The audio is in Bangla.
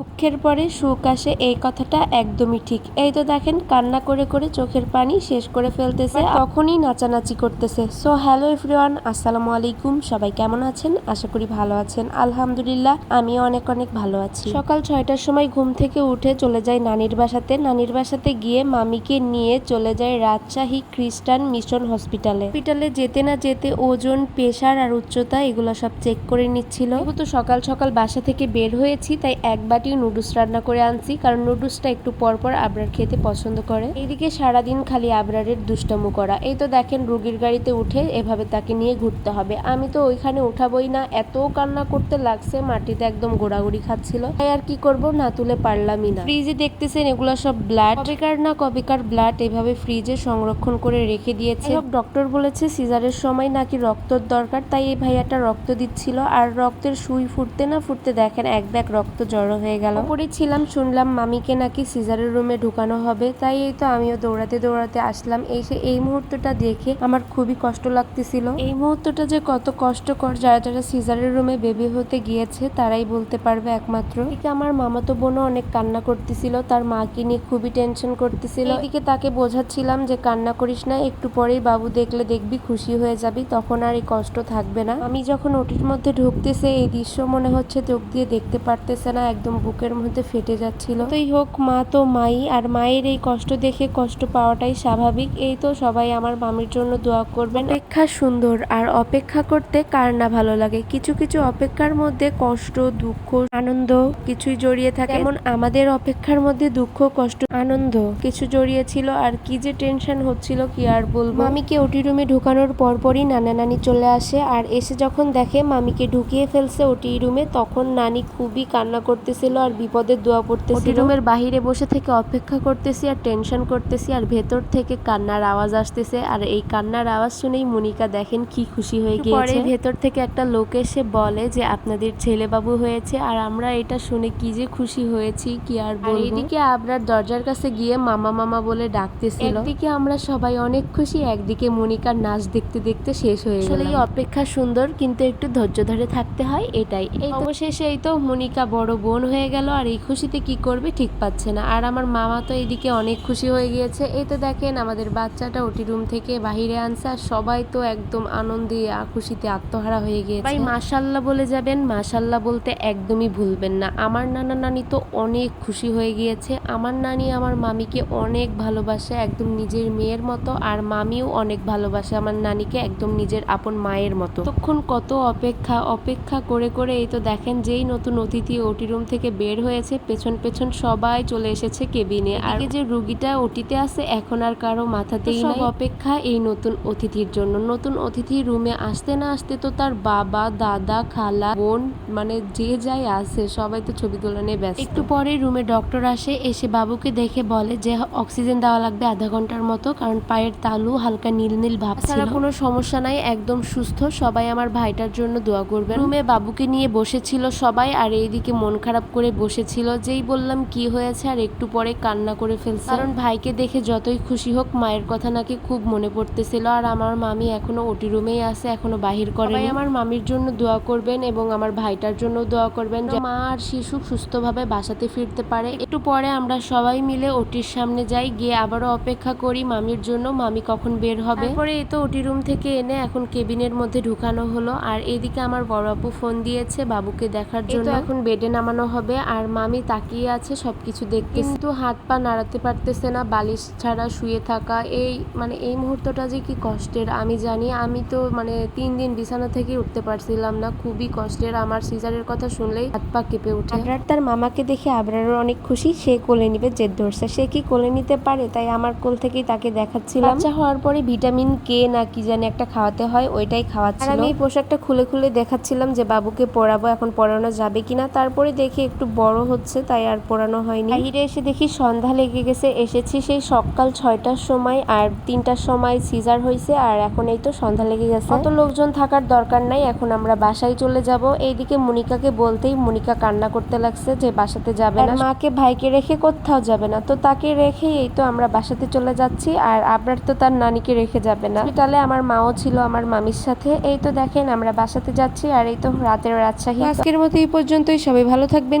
দুঃখের পরে সুখ আসে, এই কথাটা একদমই ঠিক। এই তো দেখেন, কান্না করে করে চোখের পানি শেষ করে ফেলতেছে তখনই নাচানাচি করতেছে। সো হ্যালো এভরিওয়ান আসসালামু আলাইকুম, সবাই কেমন আছেন? আশা করি ভালো আছেন। আলহামদুলিল্লাহ, আমিও অনেক অনেক ভালো আছি। সকাল ছয়টার সময় ঘুম থেকে উঠে চলে যাই নানির বাসাতে। নানির বাসাতে গিয়ে মামিকে নিয়ে চলে যায় রাজশাহী খ্রিস্টান মিশন হসপিটালে। হসপিটালে যেতে না যেতে ওজন, প্রেশার আর উচ্চতা এগুলো সব চেক করে নিচ্ছিল। তো সকাল সকাল বাসা থেকে বের হয়েছি, তাই এক বাটি, নুডলস রান্না করে আনছি, কারণ নুডলসটা একটু পর পর আবরার খেতে পছন্দ করে। এইদিকে সারাদিন খালি আবরারের দুষ্টামু করা। এই তো দেখেন রুগীর গাড়িতে উঠে এভাবে তাকে নিয়ে ঘুরতে হবে। আমি তো ওইখানে উঠাবই না, এত কান্না করতে লাগছে, মাটিতে একদম গোড়াগুড়ি খাচ্ছিল। তাই আর কি করব না তুলে পারলামই না। ফ্রিজে দেখতেছেন এগুলো সব ব্লাড। কবেকার না কবেকার ব্লাড এভাবে ফ্রিজে সংরক্ষণ করে রেখে দিয়েছে। ডক্টর বলেছে সিজারের সময় নাকি রক্তর দরকার, তাই এই ভাইয়াটা রক্ত দিচ্ছিল। আর রক্তের সুই ফুটতে না ফুটতে দেখেন এক ব্যাগ রক্ত জড়ো হয়ে গেল। উপরে ছিলাম, শুনলাম মামিকে নাকি সিজারের রুমে ঢুকানো হবে, তাই এই তো আমিও দৌড়াতে দৌড়াতে আসলাম। এসে এই মুহূর্তটা দেখে আমার খুবই কষ্ট লাগতেছিল। এই মুহূর্তটা যে কত কষ্টকর, যারা যারা সিজারের রুমে বেবি হতে গিয়েছে, তারাই বলতে পারবে একমাত্র। এদিকে আমার মামাতো বোনও অনেক কান্না করতেছিল, তার মাকে নিয়ে খুবই টেনশন করতেছিল। এদিকে তাকে বোঝাচ্ছিলাম যে, কান্না করিস না, একটু পরেই বাবু দেখলে দেখবি, খুশি হয়ে যাবি, তখন আর এই কষ্ট থাকবে না। আমি যখন ওটির মধ্যে ঢুকতেছে, এই দৃশ্য মনে হচ্ছে চোখ দিয়ে দেখতে পারতেছে না, একদম বুকের মধ্যে ফেটে যাচ্ছিল। তোই হোক মা তো মাই আর মায়ের এই কষ্ট দেখে কষ্ট পাওয়াটাই স্বাভাবিক। এই তো সবাই আমার মামির জন্য দোয়া করবেন। অপেক্ষা সুন্দর আর অপেক্ষা করতে কার না ভালো লাগে। কিছু কিছু অপেক্ষার মধ্যে কষ্ট দুঃখ আনন্দ কিছুই জড়িয়ে থাকে। যেমন আমাদের অপেক্ষার মধ্যে দুঃখ কষ্ট আনন্দ কিছু জড়িয়ে ছিল আর কি যে টেনশন হচ্ছিল কি আর বলব। মামিকে ওটি রুমে ঢুকানোর পরপরই নানা নানি চলে আসে আর এসে যখন দেখে মামিকে ঢুকিয়ে ফেলছে ওটি রুমে তখন নানি খুবই কান্না করতেছিল। আর বিপদের দোয়া পড়তেছিল রুমের বাহিরে বসে থেকে অপেক্ষা করতেছি আর টেনশন করতেছি আর ভেতর থেকে কান্নার আওয়াজ আসতেছে আর এই কান্নার আওয়াজ শুনেই মনিকা দেখেন কি খুশি হয়ে গিয়েছে। ভেতর থেকে একটা লোক এসে বলে যে আপনাদের ছেলে বাবু হয়েছে আর আমরা এটা শুনে কি যে খুশি হয়েছি কি আর বলব? এদিকে আবরার দরজার কাছে গিয়ে মামা মামা বলে ডাকতেছিল। একদিকে আমরা সবাই অনেক খুশি একদিকে মনিকার নাচ দেখতে দেখতে শেষ হয়ে গেল। এই অপেক্ষা সুন্দর কিন্তু একটু ধৈর্য ধরে থাকতে হয় এটাই। এই অবশেষে এই তো মনিকা বড় বোন হয়ে গেল আর এই খুশিতে কি করবে ঠিক পাচ্ছে না। আর আমার মামা তো এইদিকে অনেক খুশি হয়ে গিয়েছে। এই তো দেখেন আমাদের বাচ্চাটা ওটি রুম থেকে বাহিরে আনছে আর সবাই তো একদম আনন্দে খুশিতে আত্মহারা হয়ে গিয়েছে। ভাই মাশাল্লাহ বলে যাবেন মাশাল্লাহ বলতে একদমই ভুলবেন না। আমার নানা নানি তো অনেক খুশি হয়ে গিয়েছে। আমার নানি আমার মামিকে অনেক ভালোবাসে, একদম নিজের মেয়ের মতো, আর মামিও অনেক ভালোবাসে আমার নানিকে একদম নিজের আপন মায়ের মতো। তখন কত অপেক্ষা অপেক্ষা করে করে এই তো দেখেন যেই নতুন অতিথি ওটি রুম থেকে বের হয়েছে পেছন পেছন সবাই চলে এসেছে কেবিনে। আর যে রুগীটা ওটিতে আছে এখন আর কারও মাথাতেই নাই। অপেক্ষা এই নতুন অতিথির জন্য। নতুন অতিথি রুমে আসতে না আসতে তো তার বাবা দাদা খালা বোন মানে যে যাই আছে সবাই তো ছবি তোলা নিয়ে ব্যস্ত। একটু পরে রুমে ডক্টর আসে এসে বাবুকে দেখে বলে যে অক্সিজেন দেওয়া লাগবে আধা ঘণ্টার মতো কারণ পায়ের তালু হালকা নীল নীল ভাব ছাড়া কোনো সমস্যা নাই একদম সুস্থ সবাই আমার ভাইটার জন্য দোয়া করবেন। রুমে বাবুকে নিয়ে বসেছিল সবাই আর এইদিকে মন খারাপ করে বসেছিল যেই বললাম কি হয়েছে আর একটু পরে কান্না করে ফেলছে। কারণ ভাইকে দেখে যতই খুশি হোক মায়ের কথা নাকি খুব মনে পড়তেছিল আর আমার মামি এখনও ওটি রুমেই আছে এখনও বাহির করে আমার মামির জন্য দোয়া করবেন এবং আমার ভাইটার জন্য দোয়া করবেন যে মা আর শিশু সুস্থভাবে বাসাতে ফিরতে পারে। একটু পরে আমরা সবাই মিলে ওটির সামনে যাই গিয়ে আবারও অপেক্ষা করি মামির জন্য মামি কখন বের হবে। পরে এই তো ওটি রুম থেকে এনে এখন কেবিনের মধ্যে ঢুকানো হলো আর এদিকে আমার বড় আপু ফোন দিয়েছে বাবুকে দেখার জন্য। এখন বেডে নামানো হবে। আর মামি তাকিয়ে আছে সব কিছু দেখতে। কিন্তু হাত পা নাড়াতে পারতেছে না বালিশ ছাড়া শুয়ে থাকা। এই মানে এই মুহূর্তটা যে কি কষ্টের আমি জানি আমি তো মানে তিন দিন বিছানা থেকে উঠতে পারছিলাম না খুবই কষ্টের। আমার সিজারের কথা শুনলেই হাত পা কেঁপে উঠে আবরার তার মামাকে দেখে আবরারও অনেক খুশি সে কোলে নিবে জেদ ধরছে। সে কি কোলে নিতে পারে তাই আমার কোল থেকেই তাকে দেখাচ্ছিলাম। বাচ্চা হওয়ার পরে ভিটামিন কে না কি জানি একটা খাওয়াতে হয় ওইটাই খাওয়াচ্ছিল। আমি এই পোশাকটা খুলে খুলে দেখাচ্ছিলাম যে বাবুকে পরাবো এখন পরানো যাবে কিনা? তারপরে দেখি একটু বড় হচ্ছে, তাই আর পরানো হয়নি। বাহিরে এসে দেখি সন্ধ্যা লেগে গেছে, এসেছি সেই সকাল ছয়টার সময়, আর তিনটার সময় সিজার হয়েছে আর এখন এই তো সন্ধ্যা লেগে গেছে। অত লোকজন থাকার দরকার নাই, এখন আমরা বাসায় চলে যাব। এইদিকে মনিকাকে বলতেই মনিকা কান্না করতে লাগছে যে বাসাতে যাবে না। মাকে ভাইকে রেখে কোথাও যাবে না। তো তাকে রেখে এই তো আমরা বাসাতে চলে যাচ্ছি, আর আবরার তো তার নানিকে রেখে যাবে না। হসপিটালে আমার মাও ছিল আমার মামির সাথে। এই তো দেখেন আমরা বাসাতে যাচ্ছি, আর এই তো রাতের রাজশাহী। আজকের মতো এই পর্যন্তই। সবাই ভালো থাকবেন